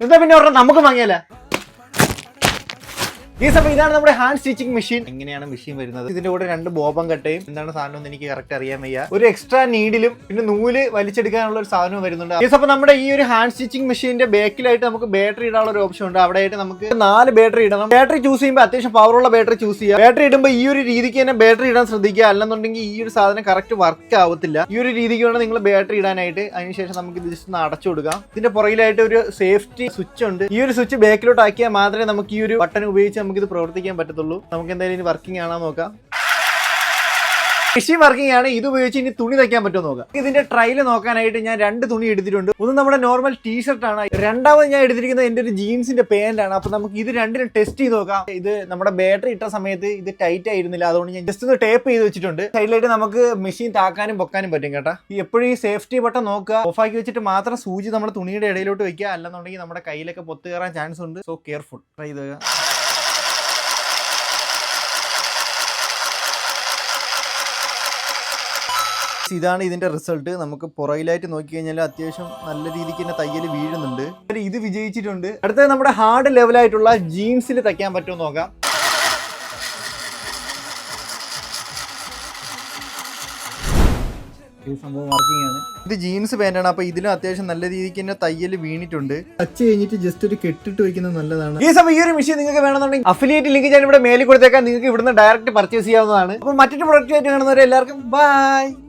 എന്താ പിന്നെ ഒരെണ്ണം നമുക്ക് വാങ്ങിയാലേ ഈ സമയം ഇതാണ് നമ്മുടെ ഹാൻഡ് സ്റ്റിച്ചിങ് മെഷീൻ. എങ്ങനെയാണ് മെഷീൻ വരുന്നത്? ഇതിന്റെ കൂടെ രണ്ട് ബോബം കട്ടയും എന്താണ് സാധനം എന്ന് എനിക്ക് കറക്റ്റ് അറിയാൻ വയ്യ. ഒരു എക്സ്ട്രാ നീഡിലും പിന്നെ നൂൽ വലിച്ചെടുക്കാനുള്ള ഒരു സാധനവും വരുന്നുണ്ട്. ഈ സമയം നമ്മുടെ ഈ ഒരു ഹാൻഡ് സ്റ്റിച്ചിങ് മെഷീന്റെ ബാക്കിലായിട്ട് നമുക്ക് ബാറ്ററി ഇടാനുള്ള ഒരു ഓപ്ഷൻ ഉണ്ട്. അവിടെ ആയിട്ട് നമുക്ക് നാല് ബാറ്ററി ഇടണം. ബാറ്ററി ചൂസ് ചെയ്യുമ്പോൾ അത്യാവശ്യം പവറുള്ള ബാറ്ററി ചൂസ് ചെയ്യുക. ബാറ്ററി ഇടുമ്പോൾ ഈ ഒരു രീതിക്ക് തന്നെ ബാറ്ററി ഇടാൻ ശ്രദ്ധിക്കുക. അല്ലെന്നുണ്ടെങ്കിൽ ഈ ഒരു സാധനം കറക്റ്റ് വർക്ക് ആവത്തില്ല. ഈ ഒരു രീതിക്ക് വേണം നിങ്ങൾ ബാറ്ററി ഇടാനായിട്ട്. അതിനുശേഷം നമുക്ക് ഇത് ജസ്റ്റ് ഒന്ന് അടച്ചു കൊടുക്കാം. ഇതിന്റെ പുറകിലായിട്ട് ഒരു സേഫ്റ്റി സ്വിച്ച് ഉണ്ട്. ഈ ഒരു സ്വിച്ച് ബാക്കിലോട്ട് ആക്കിയാൽ മാത്രമേ നമുക്ക് ഈ ഒരു ബട്ടൺ ഉപയോഗിച്ച് നമുക്ക് ഇത് പ്രവർത്തിക്കാൻ പറ്റത്തുള്ളൂ. നമുക്ക് എന്തായാലും ഇനി വർക്കിംഗ് ആണോ നോക്കാം. മെഷീൻ വർക്കിംഗ് ആണ്. ഇത് ഉപയോഗിച്ച് ഇനി തുണി തയ്ക്കാൻ പറ്റുമോ നോക്കാം. ഇതിന്റെ ട്രയൽ നോക്കാനായിട്ട് ഞാൻ രണ്ട് തുണി എടുത്തിട്ടുണ്ട്. ഒന്ന് നമ്മുടെ നോർമൽ ടീഷർട്ട് ആണ്. രണ്ടാമത് ഞാൻ എടുത്തിരിക്കുന്നത് എന്റെ ഒരു ജീൻസിന്റെ പാന്റ് ആണ്. അപ്പൊ നമുക്ക് ഇത് രണ്ടിനും ടെസ്റ്റ് ചെയ്ത് നോക്കാം. ഇത് നമ്മുടെ ബാറ്ററി ഇട്ട സമയത്ത് ഇത് ടൈറ്റ് ആയിരുന്നില്ല. അതുകൊണ്ട് ഞാൻ ജസ്റ്റ് ഒന്ന് ടേപ്പ് ചെയ്ത് വെച്ചിട്ടുണ്ട്. സൈഡിലായിട്ട് നമുക്ക് മെഷീൻ താക്കാനും പൊക്കാനും പറ്റും കേട്ടാ. എപ്പോഴും ഈ സേഫ്റ്റി ബട്ടൺ നോക്കുക. ഓഫാക്കി വെച്ചിട്ട് മാത്രം സൂചി നമ്മുടെ തുണിയുടെ ഇടയിലോട്ട് വെക്കുക. അല്ലെന്നുണ്ടെങ്കിൽ നമ്മുടെ കയ്യിലൊക്കെ പൊത്ത് കയറാൻ ചാൻസ് ഉണ്ട്. സോ കെയർഫുൾ ട്രൈ ചെയ്ത് ഇതാണ് ഇതിന്റെ റിസൾട്ട് നമുക്ക് പുറകിലായിട്ട് നോക്കി കഴിഞ്ഞാൽ അത്യാവശ്യം നല്ല രീതിക്ക് തന്നെ തയ്യൽ വീഴുന്നുണ്ട്. ഇത് വിജയിച്ചിട്ടുണ്ട്. അടുത്തത് നമ്മുടെ ഹാർഡ് ലെവലായിട്ടുള്ള ജീൻസിൽ തയ്ക്കാൻ പറ്റുമോ നോക്കാം. ഈ സംഭവം വർക്കിംഗ് ആണ്. ഇത് ജീൻസ് പാന്റാണ് അപ്പൊ ഇതിലും അത്യാവശ്യം നല്ല രീതിക്ക് തന്നെ തയ്യൽ വീണിട്ടുണ്ട്. ടച്ച് കഴിഞ്ഞിട്ട് ജസ്റ്റ് ഒരു കെട്ടിട്ട് വെക്കുന്നത് നല്ലതാണ്. ഈ സമയം ഈ ഒരു മെഷീൻ നിങ്ങൾക്ക് വേണമെന്നുണ്ടെങ്കിൽ അഫിലിയേറ്റ് ലിങ്ക് ഞാൻ ഇവിടെ മേലിൽ കൊടുത്തേക്കാൻ നിങ്ങൾക്ക് ഇവിടുന്ന് ഡയറക്റ്റ് പർച്ചേസ് ചെയ്യാവുന്നതാണ്. അപ്പൊ മറ്റൊരു പ്രൊഡക്റ്റ് ആയിട്ട് കാണുന്നവരെ എല്ലാവർക്കും ബൈ